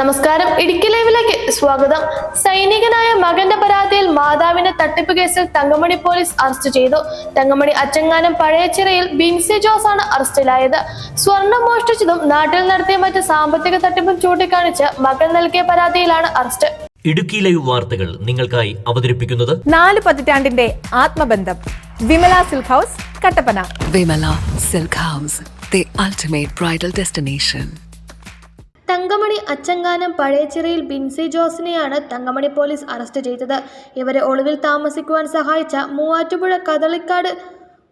നമസ്കാരം. ഇടുക്കി ലൈവിലേക്ക് സ്വാഗതം. സൈനികനായ മകന്റെ പരാതിയിൽ മാതാവിനെ തട്ടിപ്പ് കേസിൽ തങ്കമണി പോലീസ് അറസ്റ്റ് ചെയ്തു. തങ്കമണി അച്ചങ്ങാനം പഴയച്ചിറയിൽ ബിൻസി ജോസ് ആണ് അറസ്റ്റിലായത്. സ്വർണം മോഷ്ടിച്ചതും നാട്ടിൽ നടത്തിയ മറ്റ് സാമ്പത്തിക തട്ടിപ്പും ചൂണ്ടിക്കാണിച്ച് മകൻ നൽകിയ പരാതിയിലാണ് അറസ്റ്റ്. ഇടുക്കി ലൈവ് വാർത്തകൾ നിങ്ങൾക്കായി അവതരിപ്പിക്കുന്നത് നാല് പതിറ്റാണ്ടിന്റെ ആത്മബന്ധം. Vimala silk house Kattappana. Vimala silk house the ultimate bridal destination. Thankamani Achankanam പഴയച്ചിറയിൽ Binsi ജോസിനെയാണ് തങ്കമണി പോലീസ് അറസ്റ്റ് ചെയ്തത്. ഇവരെ ഒളിവിൽ താമസിക്കുവാൻ സഹായിച്ച മൂവാറ്റുപുഴ കദളിക്കാട്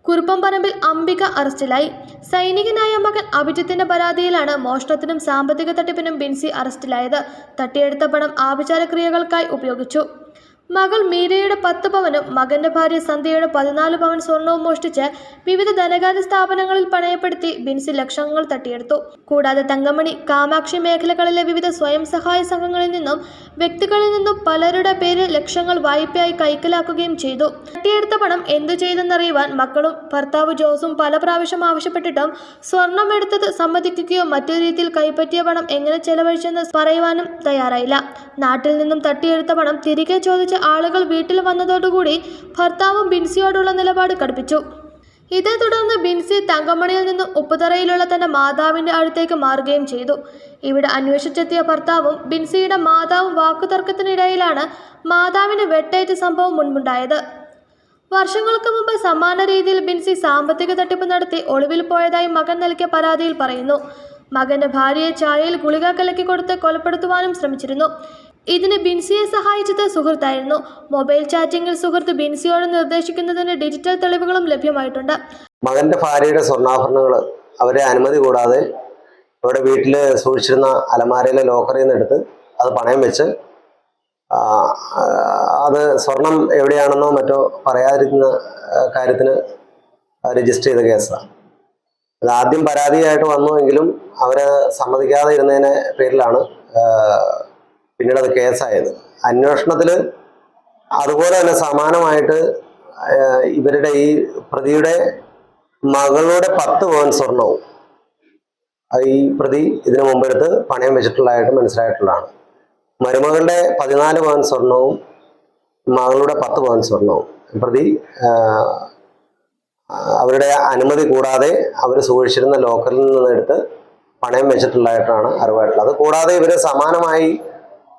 കുറുപ്പംപറമ്പിൽ അംബിക അറസ്റ്റിലായി. സൈനികനായ മകൻ അഭിജിത്തിന്റെ പരാതിയിലാണ് മോഷണത്തിനും സാമ്പത്തിക തട്ടിപ്പിനും ബിൻസി അറസ്റ്റിലായത്. തട്ടിയെടുത്ത പണം ആഭിചാരക്രിയകൾക്കായി ഉപയോഗിച്ചു. മകൾ മീരയുടെ പത്ത് പവനും മകന്റെ ഭാര്യ സന്ധ്യയുടെ പതിനാല് പവൻ സ്വർണവും മോഷ്ടിച്ച് വിവിധ ധനകാര്യ സ്ഥാപനങ്ങളിൽ പണയപ്പെടുത്തി ബിൻസി ലക്ഷങ്ങൾ തട്ടിയെടുത്തു. കൂടാതെ തങ്കമണി കാമാക്ഷി മേഖലകളിലെ വിവിധ സ്വയം സഹായ സംഘങ്ങളിൽ നിന്നും വ്യക്തികളിൽ നിന്നും പലരുടെ പേരിൽ ലക്ഷങ്ങൾ വായ്പയായി കൈക്കലാക്കുകയും ചെയ്തു. തട്ടിയെടുത്ത പണം എന്തു ചെയ്തെന്നറിയുവാൻ മക്കളും ഭർത്താവ് ജോസും പല പ്രാവശ്യം ആവശ്യപ്പെട്ടിട്ടും സ്വർണം എടുത്തത് സമ്മതിക്കുകയോ മറ്റൊരു രീതിയിൽ കൈപ്പറ്റിയ പണം എങ്ങനെ ചെലവഴിച്ചെന്ന് പറയുവാനും തയ്യാറായില്ല. നാട്ടിൽ നിന്നും തട്ടിയെടുത്ത പണം തിരികെ ചോദിച്ച ആളുകൾ വീട്ടിൽ വന്നതോടുകൂടി ഭർത്താവും ബിൻസിയോടുള്ള നിലപാട് കടുപ്പിച്ചു. ഇതേ തുടർന്ന് ബിൻസി തങ്കമണിയിൽ നിന്ന് ഉപ്പുതറയിലുള്ള തന്റെ മാതാവിന്റെ അടുത്തേക്ക് മാറുകയും ചെയ്തു. ഇവിടെ അന്വേഷിച്ചെത്തിയ ഭർത്താവും ബിൻസിയുടെ മാതാവും വാക്കുതർക്കത്തിനിടയിലാണ് മാതാവിന് വെട്ടേറ്റ സംഭവം മുൻപുണ്ടായത്. വർഷങ്ങൾക്ക് മുമ്പ് സമാന രീതിയിൽ ബിൻസി സാമ്പത്തിക തട്ടിപ്പ് നടത്തി ഒളിവിൽ പോയതായി മകൻ നൽകിയ പരാതിയിൽ പറയുന്നു. മകന്റെ ഭാര്യയെ ചായയിൽ ഗുളിക കലക്കി കൊടുത്ത് കൊലപ്പെടുത്തുവാനും ശ്രമിച്ചിരുന്നു. ഇതിന് ബിൻസിയെ സഹായിച്ചത് സുഹൃത്തായിരുന്നു. മൊബൈൽ ചാറ്റിംഗിൽ സുഹൃത്ത് ബിൻസിയോട് നിർദ്ദേശിക്കുന്നതിന് ഡിജിറ്റൽ തെളിവുകളും ലഭ്യമായിട്ടുണ്ട്. മകന്റെ ഭാര്യയുടെ സ്വർണാഭരണങ്ങൾ അവരെ അനുമതി കൂടാതെ ഇവിടെ വീട്ടിൽ സൂക്ഷിച്ചിരുന്ന അലമാരയിലെ ലോക്കറിൽ നിന്ന് എടുത്ത് അത് പണയം വെച്ച് അത് സ്വർണം എവിടെയാണെന്നോ മറ്റോ പറയാതിരിക്കുന്ന കാര്യത്തിന് രജിസ്റ്റർ ചെയ്ത കേസാണ്. അത് ആദ്യം പരാതിയായിട്ട് വന്നുവെങ്കിലും അവർ സമ്മതിക്കാതെ ഇരുന്നതിന്റെ പേരിലാണ് പിന്നീട് അത് കേസായത്. അന്വേഷണത്തിൽ അതുപോലെ തന്നെ സമാനമായിട്ട് ഇവരുടെ ഈ പ്രതിയുടെ മകളുടെ പത്ത് പവൻ സ്വർണവും ഈ പ്രതി ഇതിനു മുമ്പെടുത്ത് പണയം വെച്ചിട്ടുള്ളതായിട്ട് മനസ്സിലായിട്ടുള്ളതാണ്. മരുമകളുടെ പതിനാല് പവൻ സ്വർണവും മകളുടെ പത്ത് പവൻ സ്വർണവും. പ്രതി അവരുടെ അനുമതി കൂടാതെ അവർ സൂക്ഷിച്ചിരുന്ന ലോക്കറിൽ നിന്നെടുത്ത് പണയം വെച്ചിട്ടുള്ളതായിട്ടാണ് അറിവായിട്ടുള്ളത്. അത് കൂടാതെ ഇവർ സമാനമായി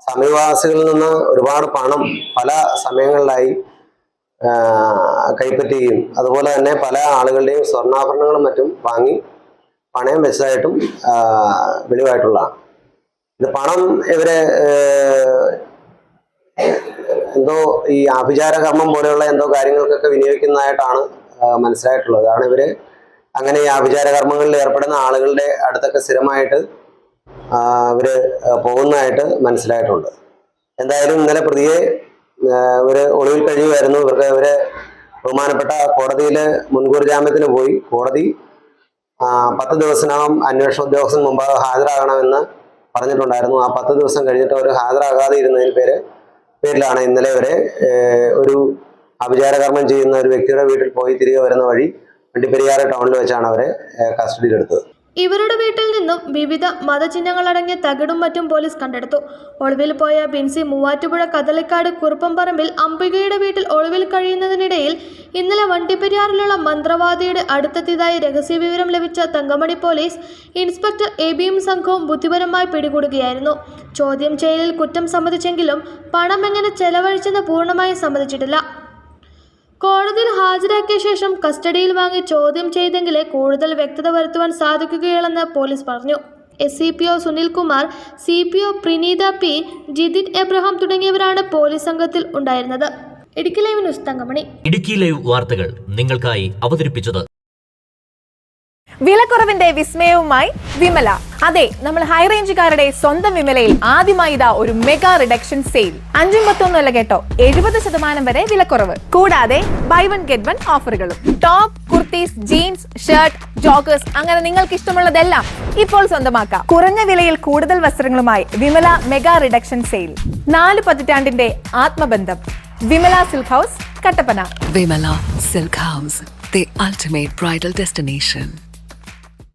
സമീപവാസികളിൽ നിന്ന് ഒരുപാട് പണം പല സമയങ്ങളിലായി കൈപ്പറ്റുകയും അതുപോലെ തന്നെ പല ആളുകളുടെയും സ്വർണാഭരണങ്ങളും മറ്റും വാങ്ങി പണയം വെച്ചതായിട്ടും വെളിവായിട്ടുള്ളതാണ്. ഇത് പണം ഇവരെ എന്തോ ഈ ആഭിചാര കർമ്മം പോലെയുള്ള എന്തോ കാര്യങ്ങൾക്കൊക്കെ വിനിയോഗിക്കുന്നതായിട്ടാണ് മനസ്സിലായിട്ടുള്ളത്. കാരണം ഇവർ അങ്ങനെ ഈ ആഭിചാര കർമ്മങ്ങളിൽ ഏർപ്പെടുന്ന ആളുകളുടെ അടുത്തൊക്കെ സ്ഥിരമായിട്ട് ഇവർ പോകുന്നതായിട്ട് മനസ്സിലായിട്ടുണ്ട്. എന്തായാലും ഇന്നലെ പ്രതിയെ ആ, ഇവർ ഒളിവിൽ കഴിയുമായിരുന്നു. ഇവർക്ക് ഇവരെ ബഹുമാനപ്പെട്ട കോടതിയിൽ മുൻകൂർ ജാമ്യത്തിന് പോയി. കോടതി പത്ത് ദിവസത്തിനകം അന്വേഷണ ഉദ്യോഗസ്ഥൻ മുമ്പ് ഹാജരാകണമെന്ന് പറഞ്ഞിട്ടുണ്ടായിരുന്നു. ആ പത്ത് ദിവസം കഴിഞ്ഞിട്ട് അവർ ഹാജരാകാതെ ഇരുന്നതിന് പേര് പേരിലാണ് ഇന്നലെ വരെ ഒരു അഭിചാരകർമ്മം ചെയ്യുന്ന ഒരു വ്യക്തിയുടെ വീട്ടിൽ പോയി തിരികെ വരുന്ന വഴി വണ്ടിപ്പെരിയാറ് ടൗണിൽ വെച്ചാണ് അവരെ കസ്റ്റഡിയിലെടുത്തത്. ഇവരുടെ വീട്ടിൽ നിന്നും വിവിധ മതചിഹ്നങ്ങളടങ്ങിയ തകിടും മറ്റും പോലീസ് കണ്ടെടുത്തു. ഒളിവിൽ പോയ ബിൻസി മൂവാറ്റുപുഴ കദളിക്കാട് കുറുപ്പംപറമ്പിൽ അംബികയുടെ വീട്ടിൽ ഒളിവിൽ കഴിയുന്നതിനിടയിൽ ഇന്നലെ വണ്ടിപ്പെരിയാറിലുള്ള മന്ത്രവാദിയുടെ അടുത്തെത്തിയതായി രഹസ്യവിവരം ലഭിച്ച തങ്കമണി പോലീസ് ഇൻസ്പെക്ടർ എബിയും സംഘവും ബുദ്ധിപരമായി പിടികൂടുകയായിരുന്നു. ചോദ്യം ചെയ്യലിൽ കുറ്റം സമ്മതിച്ചെങ്കിലും പണം എങ്ങനെ ചെലവഴിച്ചെന്ന് പൂർണമായും സമ്മതിച്ചിട്ടില്ല. കോടതിയിൽ ഹാജരാക്കിയ ശേഷം കസ്റ്റഡിയിൽ വാങ്ങി ചോദ്യം ചെയ്തെങ്കിലേ കൂടുതൽ വ്യക്തത വരുത്തുവാൻ സാധിക്കുകയുള്ളെന്ന് പോലീസ് പറഞ്ഞു. S C P O Sunilkumar C P O Prineetha P Jithin Abraham തുടങ്ങിയവരാണ് പോലീസ് സംഘത്തിൽ ഉണ്ടായിരുന്നത്. Idukki live news Thankamani. Idukki live വാർത്തകൾ നിങ്ങൾക്കായി അവതരിപ്പിച്ചത് വിലക്കുറവിന്റെ വിസ്മയവുമായി വിമല. അതെ നമ്മൾ ഹൈ റേഞ്ചുകാരുടെ സ്വന്തം വിമലയിൽ ആദ്യമായി ഇതാ ഒരു മെഗാ റിഡക്ഷൻ സെയിൽ അഞ്ചും പത്തൊന്നുമല്ല കേട്ടോ എഴുപത് ശതമാനം വരെ വിലക്കുറവ്. കൂടാതെ ബൈ വൺ ഗെറ്റ് വൺ ഓഫറുകളും top kurtis jeans shirt joggers അങ്ങനെ നിങ്ങൾക്ക് ഇഷ്ടമുള്ളതെല്ലാം ഇപ്പോൾ സ്വന്തമാക്കാം. കുറഞ്ഞ വിലയിൽ കൂടുതൽ വസ്ത്രങ്ങളുമായി വിമല മെഗാ റിഡക്ഷൻ സെയിൽ നാല് പതിറ്റാണ്ടിന്റെ ആത്മബന്ധം. Vimala silk house Kattappana. Vimala silk house the ultimate bridal destination.